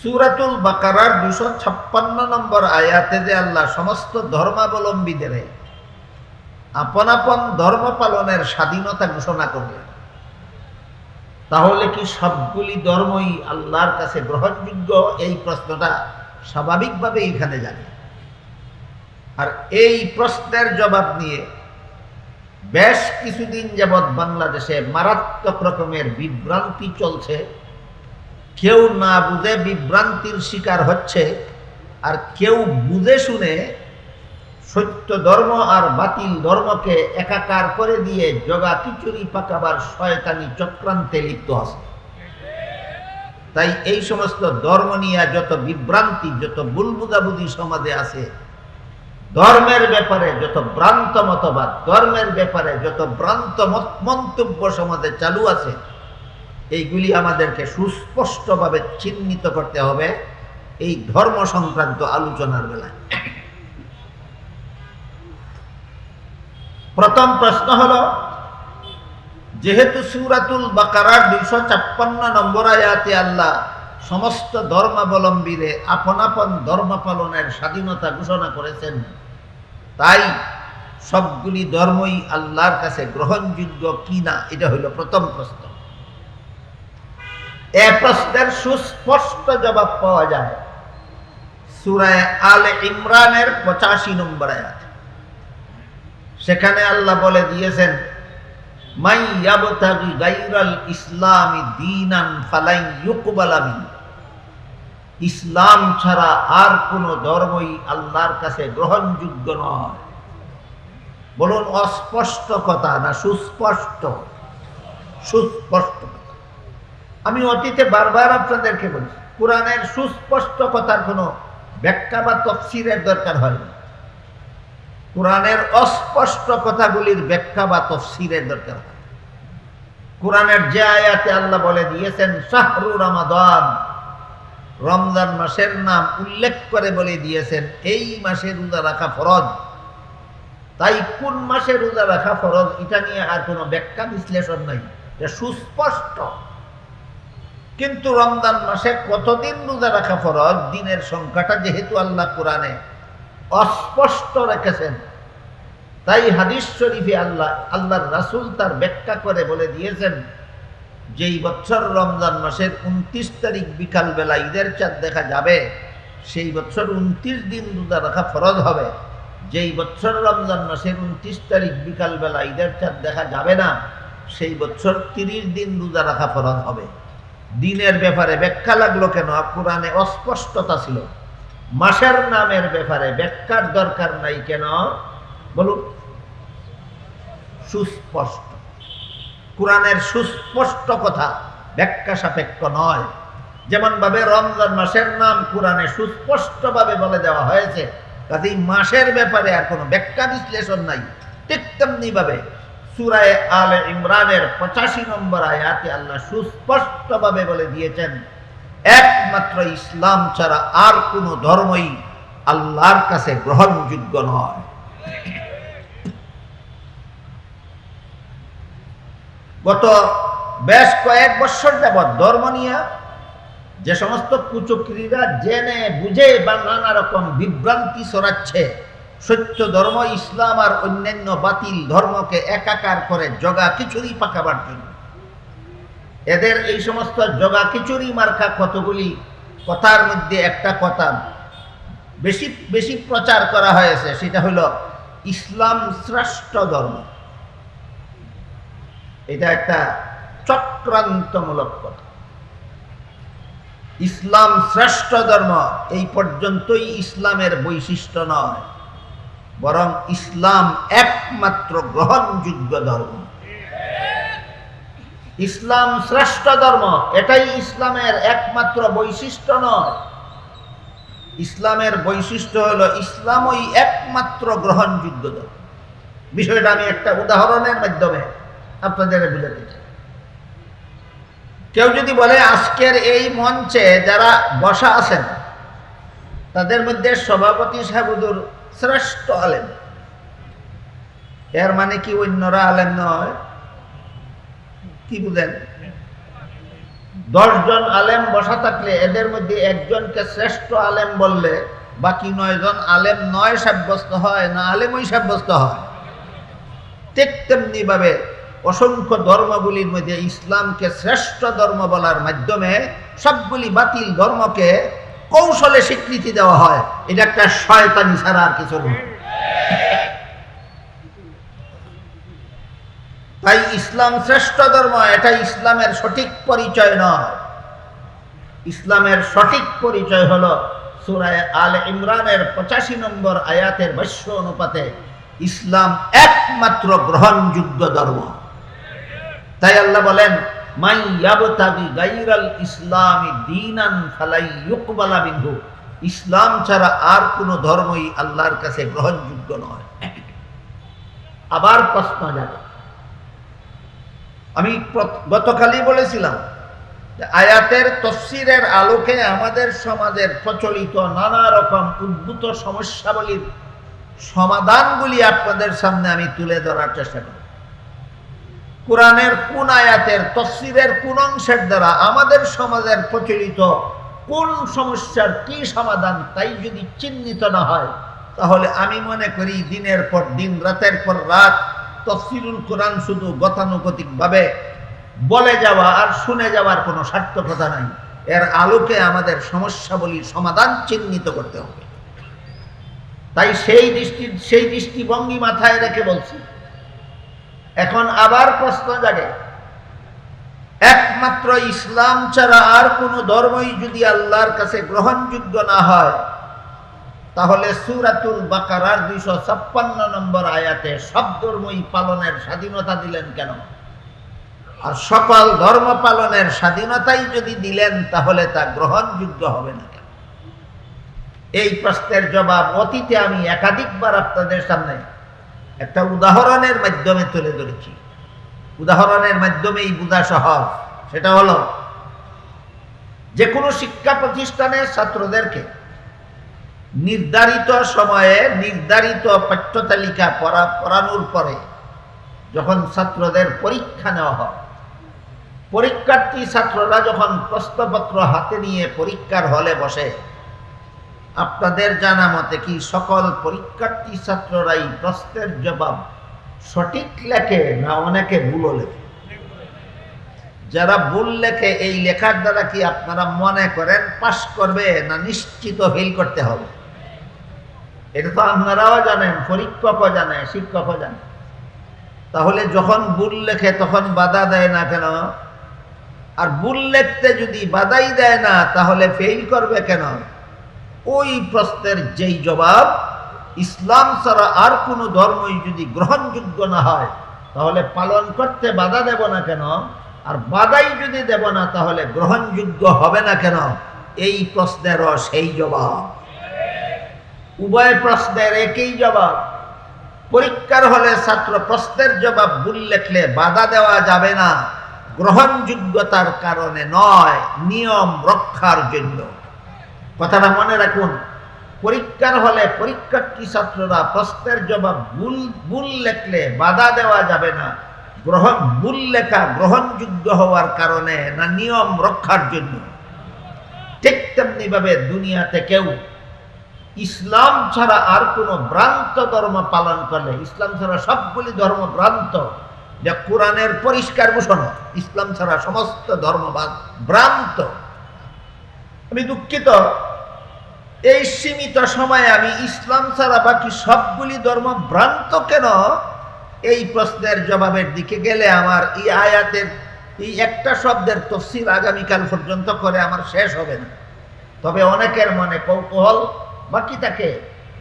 সুরাতুল বাকারার দুশো ছাপ্পান্ন নম্বর আয়াতে যে আল্লাহ সমস্ত ধর্মাবলম্বীদের আপন আপন ধর্ম পালনের স্বাধীনতা ঘোষণা করলেন। তাহলে কি সবগুলি ধর্মই আল্লাহর কাছে গ্রহণযোগ্য? এই প্রশ্নটা স্বাভাবিকভাবে এখানে জানে। আর এই প্রশ্নের জবাব নিয়ে বেশ কিছুদিন যাবৎ বাংলাদেশে মারাত্মক রকমের বিভ্রান্তি চলছে। কেউ না বুঝে বিভ্রান্তির শিকার হচ্ছে, আর কেউ বুঝে শুনে সত্য ধর্ম আর বাতিল ধর্মকে একাকার করে দিয়ে জগা খিচুড়ি পাকাবার শয়তানি চক্রান্তে লিপ্ত আছে। তাই এই সমস্ত ধর্ম নিয়ে যত বিভ্রান্তি, যত বুলবুদাবুদি সমাজে আছে, ধর্মের ব্যাপারে যত ভ্রান্ত মতবাদ, ধর্মের ব্যাপারে যত ভ্রান্ত মন্তব্য সমাজে চালু আছে এইগুলি আমাদেরকে সুস্পষ্টভাবে চিহ্নিত করতে হবে এই ধর্ম সংক্রান্ত আলোচনার বেলায়। প্রথম প্রশ্ন হলো, যেহেতু সুরাতুল বাকারার দুইশো ছাপ্পান্ন নম্বর আয়াতে আল্লাহ সমস্ত ধর্মাবলম্বীরে আপন আপন ধর্ম পালনের স্বাধীনতা ঘোষণা করেছেন, তাই সবগুলি ধর্মই আল্লাহর কাছে গ্রহণযোগ্য কি না, এটা হইল প্রথম প্রশ্ন। এ প্রশ্নের সুস্পষ্ট জবাব পাওয়া যায়। সুরায় আল ইমরানের পঁচাশি নম্বর আয়াত। সেখানে আল্লাহ বলে দিয়েছেন, মাই ইয়াবতাগি গায়রাল ইসলামি দীনান ফালাই ইউকবালা মিন ইসলাম ছাড়া আর কোন ধর্মই আল্লাহর কাছে গ্রহণযোগ্য নয়। বলুন, অস্পষ্ট কথা না সুস্পষ্ট? সুস্পষ্ট আমি অতীতে বারবার আপনাদেরকে বলছি, কোরআনের সুস্পষ্ট কথার কোনো ব্যাখ্যা বা তফসিরের দরকার হয় না। কোরআনের অস্পষ্ট কথাগুলির ব্যাখ্যা বা তফসিরের দরকার হয় কোরআনের যে আয়াতে আল্লাহ বলে দিয়েছেন, শাহরু রমাদান, রমজান মাসের নাম উল্লেখ করে বলে দিয়েছেন, এই মাসে রোজা রাখা ফরজ। তাই কোন মাসে রোজা রাখা ফরজ, এটা নিয়ে আর কোনো ব্যাখ্যা বিশ্লেষণ নাই। এটা সুস্পষ্ট। কিন্তু রমজান মাসে কতদিন রোজা রাখা ফরজ? দিনের সংখ্যাটা যেহেতু আল্লাহ কোরআনে অস্পষ্ট রেখেছেন, তাই হাদিস শরীফে আল্লাহ, আল্লাহর রাসুল তার ব্যাখ্যা করে বলে দিয়েছেন, যেই বছর রমজান মাসের উনত্রিশ তারিখ বিকালবেলা ঈদের চাঁদ দেখা যাবে, সেই বছর উনত্রিশ দিন রোজা রাখা ফরজ হবে। যেই বছর রমজান মাসের উনত্রিশ তারিখ বিকালবেলা ঈদের চাঁদ দেখা যাবে না, সেই বছর তিরিশ দিন রোজা রাখা ফরজ হবে। দিনের ব্যাপারে ব্যাখ্যা লাগল কেন? কোরআনে অস্পষ্টতা ছিল। মাসের নামের ব্যাপারে ব্যাখ্যার দরকার নাই কেন? বলুন। সুস্পষ্ট। কোরআনের সুস্পষ্ট কথা ব্যাখ্যা সাপেক্ষ নয়। যেমন ভাবে রমজান মাসের নাম কোরআনে সুস্পষ্টভাবে বলে দেওয়া হয়েছে, কাজেই মাসের ব্যাপারে আর কোনো ব্যাখ্যা বিশ্লেষণ নাই। ঠিক তেমনি ভাবে সুরায় আলে ইমরানের পঁচাশি নম্বর আয়াতে আল্লাহ সুস্পষ্টভাবে বলে দিয়েছেন, একমাত্র ইসলাম ছাড়া আর ধর্মই আল্লাহর কাছে গ্রহণযোগ্য নয়। গত বেশ কয়েক বছর যাবৎ ধর্ম নিয়ে যে সমস্ত কুচক্রীরা জেনে বুঝে বা নানা রকম বিভ্রান্তি ছড়াচ্ছে সত্য ধর্ম, ইসলাম আর অন্যান্য বাতিল ধর্মকে একাকার করে জগা খিচুড়ি পাকাবার জন্য। এদের এই সমস্ত জগা খিচুড়ি মার্কা কতগুলি? কথার মধ্যে একটা কথা বেশি বেশি প্রচার করা হয়েছে, সেটা হলো ইসলাম শ্রেষ্ঠ ধর্ম। এটা একটা চক্রান্তমূলক কথা। ইসলাম শ্রেষ্ঠ ধর্ম এই পর্যন্তই ইসলামের বৈশিষ্ট্য নয়। বরং ইসলাম একমাত্র গ্রহণযোগ্য ধর্ম। ইসলাম শ্রেষ্ঠ ধর্ম, এটাই ইসলামের একমাত্র বৈশিষ্ট্য নয়। ইসলামের বৈশিষ্ট্য হলো ইসলামই একমাত্র গ্রহণযোগ্য ধর্ম। বিষয়টা আমি একটা উদাহরণের মাধ্যমে আপনাদের বুঝাতে চাই। কেউ যদি বলে, আজকের এই মঞ্চে যারা বসা আছেন, তাদের মধ্যে সভাপতি সাহেবুদুর শ্রেষ্ঠ আলেম। এর মানে কি অন্যরা আলেম নয়? কি বুঝেন? দশজন আলেম বসা থাকলে এদের মধ্যে একজনকে শ্রেষ্ঠ আলেম বললে বাকি নয়জন আলেম নয় সাব্যস্ত হয়, না আলেমই সাব্যস্ত হয়। ঠিক তেমনি ভাবে অসংখ্য ধর্মগুলির মধ্যে ইসলামকে শ্রেষ্ঠ ধর্ম বলার মাধ্যমে সবগুলি বাতিল ধর্মকে কৌশলে স্বীকৃতি দেওয়া হয়, এটা একটা শয়তানি ছাড়া আর কিছু নয়। তাই ইসলাম শ্রেষ্ঠ ধর্ম, এটা ইসলামের সঠিক পরিচয় নয়। ইসলামের সঠিক পরিচয় হলো সুরায় আল ইমরানের পঁচাশি নম্বর আয়াতের বৈশ্য অনুপাতে ইসলাম একমাত্র গ্রহণযোগ্য ধর্ম। তাই আল্লাহ বলেন মাই ইয়াবতাগি গাইরাল ইসলামি দীনান ফালাই ইউকবালা ইসলাম ছাড়া আর কোনো ধর্মই আল্লাহর কাছে গ্রহণযোগ্য নয়। আবার প্রশ্ন যাবে আমি গতকালই বলেছিলাম আয়াতের তফসিরের আলোকে আমাদের সমাজের প্রচলিত নানা রকম উদ্ভূত সমস্যাবলীর সমাধানগুলি আপনাদের সামনে আমি তুলে ধরার চেষ্টা করি কোরআনের কোন আয়াতের তফসিরের কোন অংশের দ্বারা আমাদের সমাজের প্রচলিত কোন সমস্যার কি সমাধান তাই যদি চিহ্নিত না হয়, তাহলে আমি মনে করি দিনের পর দিন, রাতের পর রাত তফসিরুল কোরআন শুধু গতানুগতিকভাবে বলে যাওয়া আর শুনে যাওয়ার কোনো সার্থকতা নাই। এর আলোকে আমাদের সমস্যাবলীর সমাধান চিহ্নিত করতে হবে। তাই সেই দৃষ্টি, সেই দৃষ্টিভঙ্গি মাথায় রেখে বলছি এখন আবার প্রশ্ন জাগে। একমাত্র ইসলাম ছাড়া আর কোনো ধর্মই যদি আল্লাহর কাছে গ্রহণযোগ্য না হয়, তাহলে সুরাতুল বাকারার দুইশো ছাপ্পান্ন নম্বর আয়াতে সব ধর্মই পালনের স্বাধীনতা দিলেন কেন? আর সকল ধর্ম পালনের স্বাধীনতাই যদি দিলেন, তাহলে তা গ্রহণযোগ্য হবে না এই প্রশ্নের জবাব অতীতে আমি একাধিকবার আপনাদের সামনে একটা উদাহরণের মাধ্যমে তুলে ধরেছি। উদাহরণের মাধ্যমেই বোঝা সহজ। সেটা হলো যে কোনো শিক্ষা প্রতিষ্ঠানের ছাত্রদেরকে নির্ধারিত সময়ে নির্ধারিত পাঠ্যতালিকা পড়া পড়ানোর পরে যখন ছাত্রদের পরীক্ষা নেওয়া হয়, পরীক্ষার্থী ছাত্ররা যখন প্রশ্নপত্র হাতে নিয়ে পরীক্ষার হলে বসে আপনাদের জানা মতে কি সকল পরীক্ষার্থী ছাত্ররাই প্রশ্নের জবাব সঠিক লেখে না অনেকে ভুলও লেখে? যারা ভুল লেখে, এই লেখার দ্বারা কি আপনারা মনে করেন পাশ করবে না নিশ্চিত ফেল করতে হবে? এটা তো আপনারাও জানেন, পরীক্ষকও জানে, শিক্ষকও জানে। তাহলে যখন ভুল লেখে তখন বাধা দেয় না কেন? আর ভুল লিখতে যদি বাধাই দেয় না, তাহলে ফেল করবে কেন? ওই প্রশ্নের যেই জবাব, ইসলাম ছাড়া আর কোনো ধর্মই যদি গ্রহণযোগ্য না হয়, তাহলে পালন করতে বাধা দেব না কেন? আর বাধাই যদি দেব না, তাহলে গ্রহণযোগ্য হবে না কেন? এই প্রশ্নেরও সেই জবাব। উভয় প্রশ্নের একই জবাব। পরীক্ষার হলে ছাত্র প্রশ্নের জবাব ভুল লেখলে বাধা দেওয়া যাবে না। গ্রহণযোগ্যতার কারণে নয়, নিয়ম রক্ষার জন্য। কথাটা মনে রাখুন। পরীক্ষার হলে পরীক্ষার্থী ছাত্ররা প্রশ্নের জবাব ভুল ভুল লেখলে বাধা দেওয়া যাবে না। গ্রহণ, ভুল লেখা গ্রহণযোগ্য হওয়ার কারণে না, নিয়ম রক্ষার জন্য। ঠিক তেমনি ভাবে দুনিয়াতে কেউ ইসলাম ছাড়া আর কোনো ভ্রান্ত ধর্ম পালন করলে, ইসলাম ছাড়া সবগুলি ধর্ম ভ্রান্ত, যা কোরআনের পরিষ্কার ঘোষণা, ইসলাম ছাড়া সমস্ত ধর্মবাদ ভ্রান্ত। আমি দুঃখিত এই সীমিত সময়ে আমি ইসলাম ছাড়া বাকি সবগুলি ধর্ম ভ্রান্ত কেন? এই প্রশ্নের জবাবের দিকে গেলে আমার এই আয়াতের এই একটা শব্দের তফসিল আগামীকাল পর্যন্ত করে আমার শেষ হবে না। তবে অনেকের মনে কৌতূহল বাকি থাকে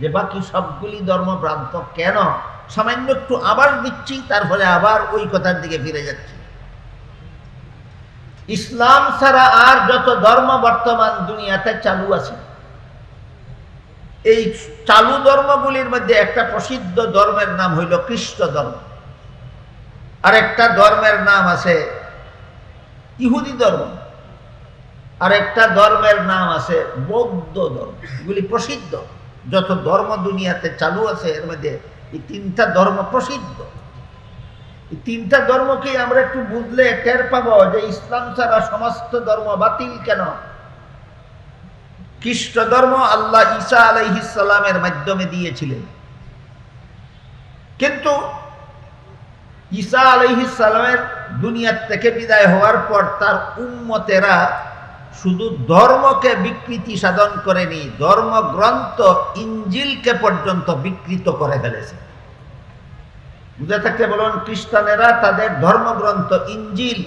যে বাকি সবগুলি ধর্ম ভ্রান্ত কেন? সামান্য একটু আবার দিচ্ছি, তারপরে আবার ওই কথার দিকে ফিরে যাচ্ছি। ইসলাম ছাড়া আর যত ধর্ম বর্তমান দুনিয়াতে চালু আছে এই চালু ধর্মগুলির মধ্যে একটা প্রসিদ্ধ ধর্মের নাম হইল খ্রিস্ট ধর্ম। আর একটা ধর্মের নাম আছে ইহুদি ধর্ম। আর একটা ধর্মের নাম আছে বৌদ্ধ ধর্ম। এগুলি প্রসিদ্ধ। যত ধর্ম দুনিয়াতে চালু আছে, এর মধ্যে এই তিনটা ধর্ম প্রসিদ্ধ। এই তিনটা ধর্মকে আমরা একটু বুঝলে টের পাবো যে ইসলাম ছাড়া সমস্ত ধর্ম বাতিল কেন? খ্রিস্ট ধর্ম আল্লাহ ঈসা আলাইহিসালামের মাধ্যমে দিয়েছিলেন। কিন্তু ঈসা আলাইহিসালামের দুনিয়ার থেকে বিদায় হওয়ার পর তার উম্মতেরা শুধু ধর্মকে বিকৃতি সাধন করেনি, ধর্মগ্রন্থ ইঞ্জিলকে পর্যন্ত বিকৃত করে ফেলেছে। বুঝে থাকতে বলুন, খ্রিস্টানেরা তাদের ধর্মগ্রন্থ ইঞ্জিল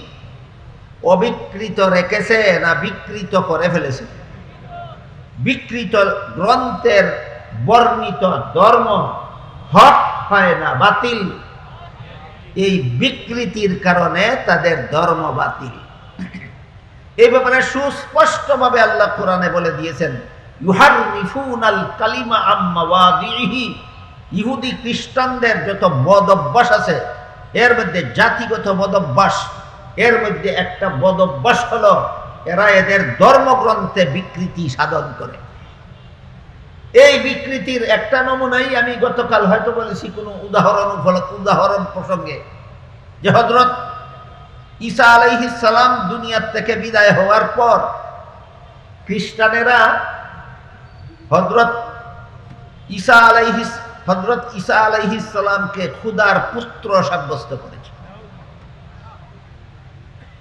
অবিকৃত রেখেছে না বিকৃত করে ফেলেছে? বিকৃত গ্রন্থের বর্ণিত ধর্ম হক হয় না, বাতিল। এই বিকৃতির কারণে তাদের ধর্ম বাতিল। এই ব্যাপারে সুস্পষ্টভাবে আল্লাহ কোরআনে বলে দিয়েছেন ইহুদি খ্রিস্টানদের যত বদ অভ্যাস আছে, এর মধ্যে জাতিগত বদ অভ্যাস, এর মধ্যে একটা বদ অভ্যাস হলো এরা এদের ধর্মগ্রন্থে বিকৃতি সাধন করে। এই বিকৃতির একটা নমুনাই আমি গতকাল হয়তো বলেছি কোনো উদাহরণ উদাহরণ প্রসঙ্গে যে হজরত ঈসা সালাম দুনিয়ার থেকে বিদায় হওয়ার পর খ্রিস্টানেরা হজরত ঈসা আলাইহিস হজরত ঈসা আলাইহিস সালামকে খুদার পুত্র সাব্যস্ত করেছে।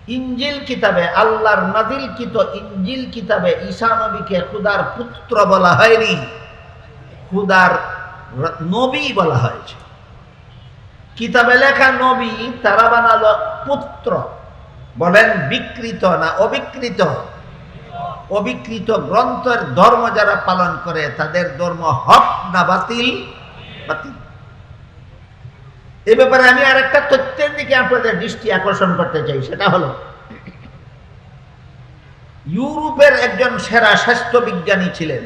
ইঞ্জিল কিতাবে, আল্লাহর নাজিলকৃত ইঞ্জিল কিতাবে ঈসা নবীকে খুদার পুত্র বলা হয়নি। খুদার নবী বলা হয়েছে। কিতাবে লেখা নবী, তারা বানালো পুত্র। বলেন, বিকৃত না অবিকৃত? অবিকৃত গ্রন্থের ধর্ম যারা পালন করে, তাদের ধর্ম হক না বাতিল? বাতিল। এ ব্যাপারে আমি আর একটা তথ্যের দিকে আপনাদের দৃষ্টি আকর্ষণ করতে চাই, সেটা হলো, ইউরোপের একজন সেরা স্বাস্থ্য বিজ্ঞানী ছিলেন।